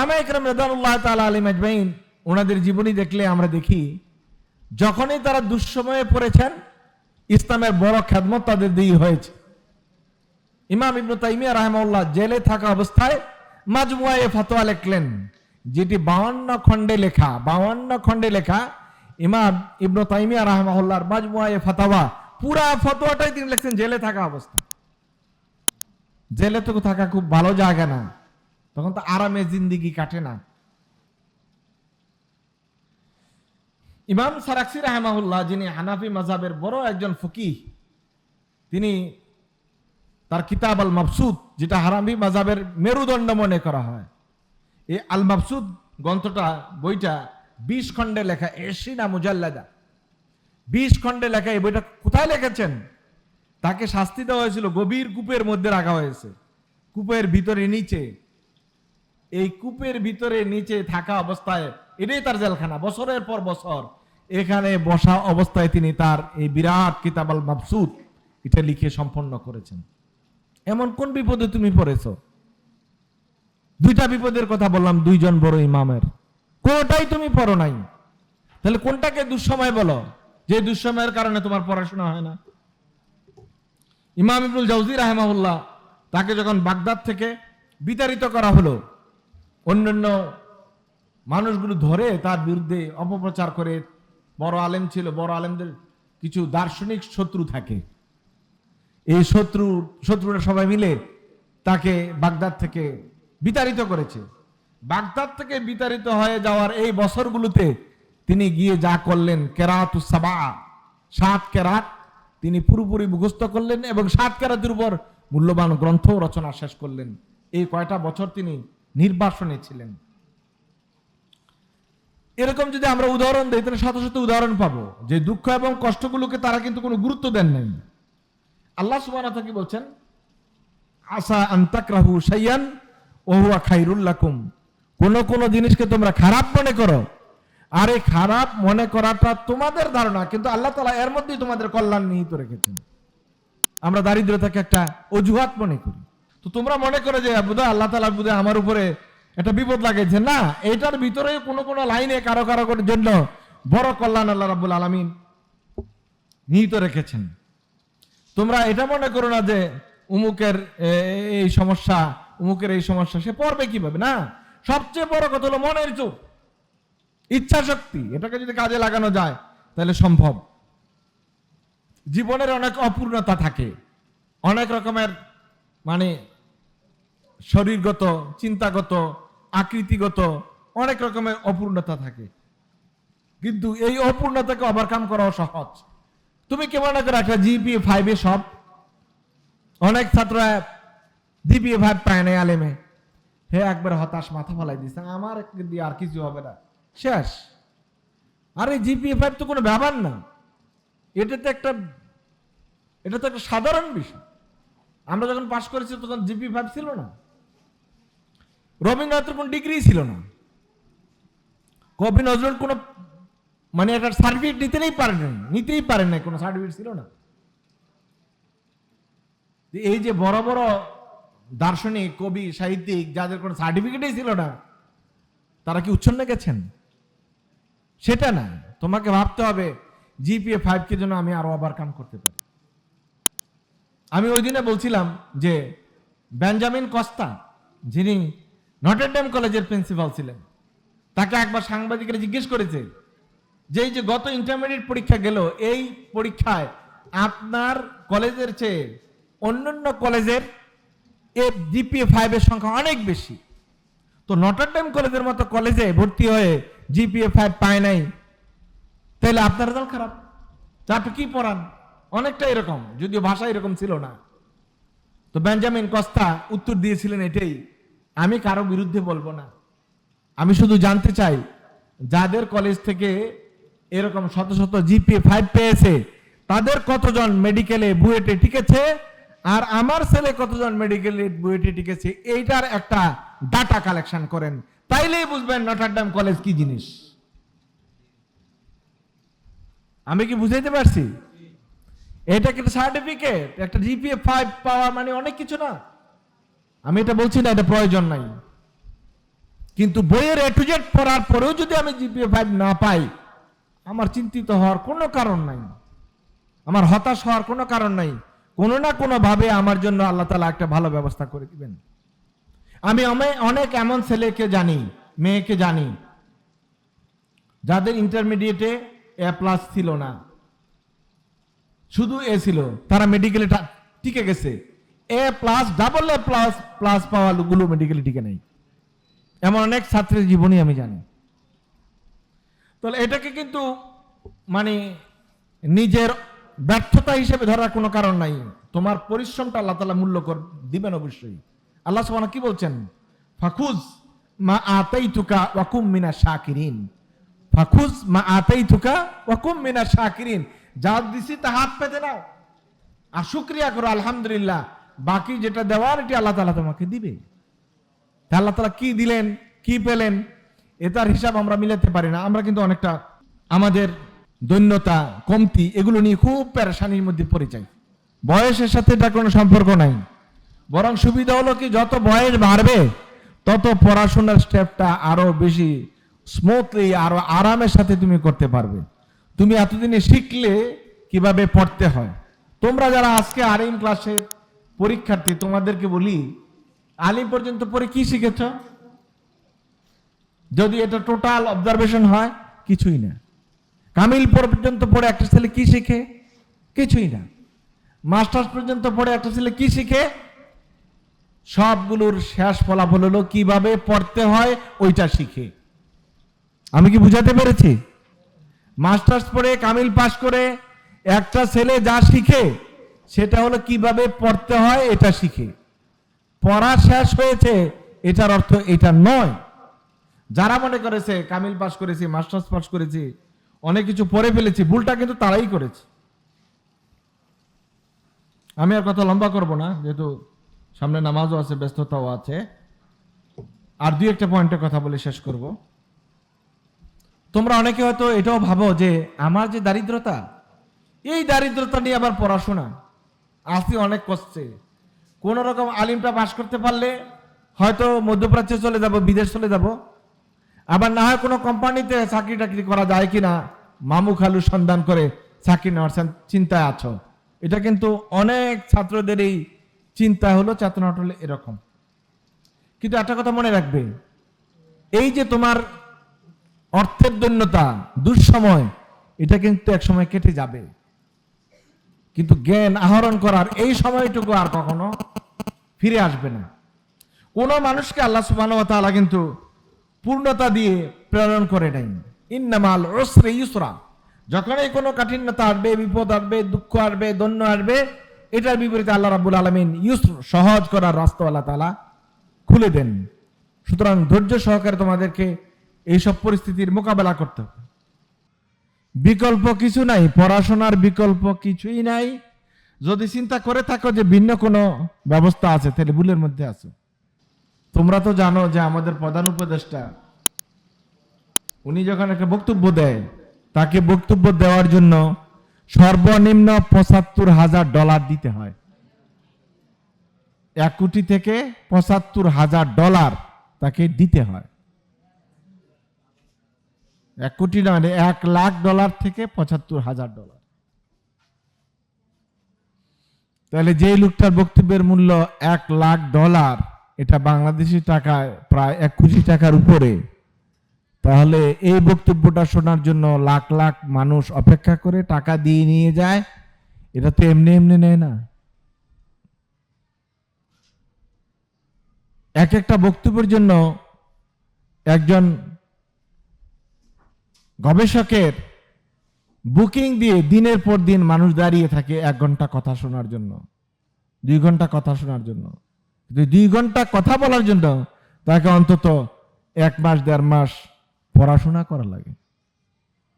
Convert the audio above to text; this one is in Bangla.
ওলামা ইকরাম রেদানুল্লাহ তালা আলী মাজমাইন ওনাদের জীবনী দেখলে আমরা দেখি, যখনই তারা দুঃসময়ে পড়েছেন, ইসলামের বড় খেদমত তাদের দিয়ে হয়েছে। ইমাম ইবনু তাইমিয়া জেলে থাকা অবস্থায় মাজমুয়ায়ে ফতোয়া লিখলেন, যেটি বাউান্ন খণ্ডে লেখা, বাউান্ন খণ্ডে লেখা ইমাম ইবনু তাইমিয়া রাহমাউল্লাহর মাজমুয়ায়ে ফতোয়া, পুরা ফতোয়াটাই তিনি লিখছেন জেলে থাকা অবস্থা জেলে তো থাকা খুব ভালো জায়গা না। তখন তো আরামে জিন্দিগি কাটে না। ইমাম সারাক্সি রাহমাহুল্লাহ, যিনি হানাফি মাজাবের বড় একজন ফকি তিনি তার কিতাব আল মাবসুদ যেটা হারামি মাজাবের মেরুদণ্ড মনে করা হয়, এই আল মাবসুদ গ্রন্থটা, বইটা বিশ খণ্ডে লেখা এসিনা মুজাল্লাদা? বিশ খণ্ডে লেখা, এই বইটা কোথায় লিখেছেন? তাকে শাস্তি দেওয়া হয়েছিল, গভীর কূপের মধ্যে রাখা হয়েছে। কূপের ভিতরে, নিচে। এই কূপের ভিতরে নিচে থাকা অবস্থায় এটাই তার জেলখানা, বছরের পর বছর। এখানে বসা অবস্থায় তিনি তার এই বিরাট কিতাব আল মাবসুদ এটা লিখে সম্পন্ন করেছেন। এমন কোন বিপদে তুমি পড়েছ? দুইটা বিপদের কথা বললাম, দুইজন বড় ইমামের। কোনটাই তুমি পড়ো নাই। তাহলে কোনটাকে দুঃসময় বলো? যে দুঃসময়ের কারণে তোমার পড়াশোনা হয় না। ইমাম ইবনুল জাউজি রাহেমাহুল্লাহ তাকে যখন বাগদাদ থেকে বিতাড়িত করা হলো অন্যান্য মানুষগুলো ধরে তার বিরুদ্ধে অপপ্রচার করে। বড় আলেম ছিল, বড় আলেমদের কিছু দার্শনিক শত্রু থাকে। এই শত্রু, শত্রুরা সবাই মিলে তাকে বাগদাদ থেকে বিতাড়িত করেছে। বাগদাদ থেকে বিতাড়িত হয়ে যাওয়ার এই বছরগুলোতে তিনি গিয়ে যা করলেন, কেরাত সাবা, সাত কেরাত তিনি পুরোপুরি মুখস্থ করলেন এবং সাত কেরাতের উপর মূল্যবান গ্রন্থ রচনা শেষ করলেন। এই কয়টা বছর তিনি নির্বাসনে ছিলেন। এরকম যদি আমরা উদাহরণ দিই, তাহলে শত শত উদাহরণ পাবো। যে দুঃখ এবং কষ্টগুলোকে তারা কিন্তু কোনো গুরুত্ব দেন নাই। আল্লাহ সুবহানাহু কি বলছেন? আসা আন্তাকরাহু শাইয়ান ওহুয়া খাইরুল লাকুম। কোন কোন জিনিসকে তোমরা খারাপ মনে করো। আর এই খারাপ মনে করাটা তোমাদের ধারণা, কিন্তু আল্লাহ তালা এর মধ্যেই তোমাদের কল্যাণ নিহিত রেখেছেন। আমরা দারিদ্রতাকে একটা অজুহাত মনে করি। তো তোমরা মনে করো যে বুধ আল্লাহ তালা বুধ আমার উপরে একটা বিপদ লাগেছে না, এটার ভিতরে কোনো কোনো লাইনে কারও করে জন্য বড় কল্যাণ আল্লাহ রাবুল আলমিন নিহিত রেখেছেন। তোমরা এটা মনে করো না যে, উমুকের এই সমস্যা, উমুকের এই সমস্যা, সে পড়বে কীভাবে? না, সবচেয়ে বড় কথা হলো মনের চোখ। ইচ্ছা শক্তি এটাকে যদি কাজে লাগানো যায়, তাহলে সম্ভব। জীবনের অনেক অপূর্ণতা থাকে। অনেক রকমের মানে শরীরগত, চিন্তাগত, আকৃতিগত অনেক রকমের অপূর্ণতা থাকে। কিন্তু এই অপূর্ণতাকে ওভারকাম করাও সহজ। তুমি কি মনে করো একটা জিপিএ ফাইভে সব? অনেক ছাত্ররা জিপিএ ফাইভ পায় নাই আলেমে। হে একবার হতাশ মাথা ফলাই দিচ্ছে আমার দিয়ে আর কিছু হবে না। শেষ। আরে জিপিএ ফাইভ তো কোনো ব্যাপার না। এটা তো একটা, এটা তো একটা সাধারণ বিষয়। আমরা যখন পাশ করেছি তখন জিপি ফাইভ ছিল না। রবীন্দ্রনাথের কোনো ডিগ্রি ছিল না। কবি নজরুল কোনো মানে একটা সার্টিফিকেট নিতেই পারেন নিতেই পারেন নাই, কোনো সার্টিফিকেট ছিল না। এই যে বড় বড় দার্শনিক, কবি, সাহিত্যিক, যাদের কোনো সার্টিফিকেটই ছিল না, তারা কি উচ্ছন্ন গেছেন? সেটা না। তোমাকে ভাবতে হবে জিপিএ ফাইভকে জন্য আমি আরও ওভারকাম করতে পারি। আমি ওই দিনে বলছিলাম যে বেঞ্জামিন কস্তা যিনি নটরডেম কলেজের প্রিন্সিপাল ছিলেন। তাকে একবার সাংবাদিকরা জিজ্ঞেস করেছে যে যে গত ইন্টারমিডিয়েট পরীক্ষা গেল, এই পরীক্ষায় আপনার কলেজের চেয়ে অন্যান্য কলেজের এ জিপিএ ফাইভের সংখ্যা অনেক বেশি। তো নটরডেম কলেজের মতো কলেজে ভর্তি হয়ে জিপিএ ফাইভ পায় নাই। তাহলে আপনার রেজাল্ট খারাপ। তা কি পড়ান? অনেকটা এরকম, যদিও ভাষা এরকম ছিল না। তো বেঞ্জামিন কস্তা উত্তর দিয়েছিলেন এটাই আমি কারও বিরুদ্ধে বলব না। আমি শুধু জানতে চাই, যাদের কলেজ থেকে এরকম শত শত জিপিএ ফাইভ পেয়েছে, তাদের কতজন মেডিকেলে বুয়েটে টিকেছে? আর আমার ছেলে কতজন মেডিকেলে বুয়েটে টিকেছে? এইটার একটা ডাটা কালেকশন করেন। তাইলেই বুঝবেন নটারডাম কলেজ কি জিনিস। আমি কি বুঝাইতে পারছি? এটা একটা সার্টিফিকেট একটা জিপিএ ফাইভ পাওয়া মানে অনেক কিছু না? আমি এটা বলছি না, এটা প্রয়োজন নাই। কিন্তু বইয়ের এ টু জেড পড়ার পরেও যদি আমি জিপিএ ফাইভ না পাই, আমার চিন্তিত হওয়ার কোনো কারণ নাই। আমার হতাশ হওয়ার কোনো কারণ নাই। কোনো না কোনো ভাবে আমার জন্য আল্লাহ তালা একটা ভালো ব্যবস্থা করে দিবেন। আমি অনেক এমন ছেলেকে জানি, মেয়েকে জানি, যাদের ইন্টারমিডিয়েটে এ প্লাস ছিল না। শুধু এ ছিল, তারা মেডিকেলে টিকে গেছে। A plus double A plus plus পাওয়া গুলো মেডিকেলে টিকে নেই। এমন অনেক ছাত্রের জীবনই আমি জানি। তাহলে এটাকে কিন্তু মানে নিজের ব্যর্থতা হিসেবে ধরার কোনো কারণ নাই। তোমার পরিশ্রমটা আল্লাহ তালা মূল্য কর, দিবেন অবশ্যই। আল্লাহ সুবহানাহু কি বলছেন? ফাখুজ মা আতাই তুকা ওয়াকুম মিনা শাকিরিন। ফাখুজ মা আতাই তুকা ওয়াকুম মিনা শাকিরিন। যা দিছি তা হাত পেতে নাও আর শুক্রিয়া করো, আলহামদুলিল্লাহ। বাকি যেটা দেওয়ার, এটি আল্লাহ তালা তোমাকে দিবে। আল্লাহ তালা কি দিলেন, কি পেলেন এটার হিসাব আমরা মিলাতে পারি না। আমরা কিন্তু অনেকটা আমাদের দৈন্যতা, কমতি, এগুলো নিয়ে খুব প্যারাসানির মধ্যে পড়ে যাই। বয়সের সাথে এটা কোনো সম্পর্ক নাই। বরং সুবিধা হলো কি, যত বয়স বাড়বে, তত পড়াশোনার স্টেপটা আরও বেশি স্মুথলি আরও আরামের সাথে তুমি করতে পারবে। তুমি এতদিনে শিখলে কীভাবে পড়তে হয়। তোমরা যারা আজকে আরিম ক্লাসের পরীক্ষার্থী, তোমাদেরকে বলি, আলিম পর্যন্ত পরে কি শিখেছ? যদি এটা টোটাল অবজারভেশন হয়, কিছুই না। কামিল পর্যন্ত পড়ে একটা ছেলে কি শিখে? কিছুই না। মাস্টার্স পর্যন্ত পড়ে একটা ছেলে কি শিখে? সবগুলোর শেষ ফলাফল হলো কীভাবে পড়তে হয়, ওইটা শিখে। আমি কি বুঝাতে পেরেছি? মাস্টার্স পড়ে কামিল পাশ করে একটা ছেলে যা শিখে সেটা হলো কীভাবে পড়তে হয় এটা শিখে। পড়া শেষ হয়েছে, এটার অর্থ এটা নয়। যারা মনে করেছে, কামিল পাস করেছি, মাস্টার্স পাস করেছি, অনেক কিছু পড়ে ফেলেছি, ভুলটা কিন্তু তারাই করেছে। আমি আর কথা লম্বা করব না, যেহেতু সামনে নামাজও আছে, ব্যস্ততাও আছে। আর দুই একটা পয়েন্টের কথা বলে শেষ করব। তোমরা অনেকে হয়তো এটাও ভাবো যে, আমার যে দারিদ্রতা, এই দারিদ্রতা নিয়ে আবার পড়াশোনা। আসি অনেক কষ্টে কোন রকম আলিমটা পাশ করতে পারলে হয়তো মধ্যপ্রাচ্যে চলে যাব, বিদেশ চলে যাব। আবার না হয় কোনো কোম্পানিতে চাকরি টাকরি করা যায় কিনা, মামু খালু সন্ধান করে চাকরি নেওয়ার চিন- চিন্তায় আছো। এটা কিন্তু অনেক ছাত্রদেরই চিন্তা হলো চেতনাটা হলো এরকম। কিন্তু একটা কথা মনে রাখবে, এই যে তোমার অর্থের দৈন্যতা, দুঃসময়, এটা কিন্তু এক সময় কেটে যাবে। কিন্তু জ্ঞান আহরণ করার এই সময়টুকু আর কখনো ফিরে আসবে না। কোনো মানুষকে আল্লাহ তাআলা কিন্তু পূর্ণতা দিয়ে প্রেরণ করে নাই। ইন্নামাল উসরি ইউসরা। যখনই কোনো কাঠিন্যতা আসবে, বিপদ আসবে, দুঃখ আসবে দন্য আসবে, এটার বিপরীতে আল্লাহ রাব্বুল আলামিন ইউসর, সহজ করার রাস্তা আল্লাহ তাআলা খুলে দেন। সুতরাং ধৈর্য সহকারে তোমাদেরকে এইসব পরিস্থিতির মোকাবেলা করতে হবে। বিকল্প কিছু নাই, পড়াশোনার বিকল্প কিছুই নাই। যদি চিন্তা করে থাকো যে ভিন্ন কোনো ব্যবস্থা আছে, তাহলে ভুলের মধ্যে আছো। তোমরা তো জানো যে আমাদের প্রধান উপদেষ্টা, উনি যখন একটা বক্তব্য দেয়, তাকে বক্তব্য দেওয়ার জন্য সর্বনিম্ন পঁচাত্তর হাজার ডলার দিতে হয়। এক কোটি থেকে পঁচাত্তর হাজার ডলার তাকে দিতে হয়। এক কোটি না মানে এক লাখ ডলার থেকে পঁচাত্তর হাজার ডলার। তাহলে যে লোকটার বক্তব্যের মূল্য এক লাখ ডলার, এটা বাংলাদেশি টাকায় প্রায় এক কোটি টাকার উপরে, তাহলে এই বক্তব্যটা শোনার জন্য লাখ লাখ মানুষ অপেক্ষা করে টাকা দিয়ে নিয়ে যায়, এটা তো এমনি এমনি নেয় না। এক একটা বক্তব্যের জন্য একজন গবেষকের বুকিং দিয়ে দিনের পর দিন মানুষ দাঁড়িয়ে থাকে এক ঘণ্টা কথা শোনার জন্য, দুই ঘণ্টা কথা শোনার জন্য। কিন্তু দুই ঘণ্টা কথা বলার জন্য তাকে অন্তত এক মাস, দেড় মাস পড়াশোনা করা লাগে।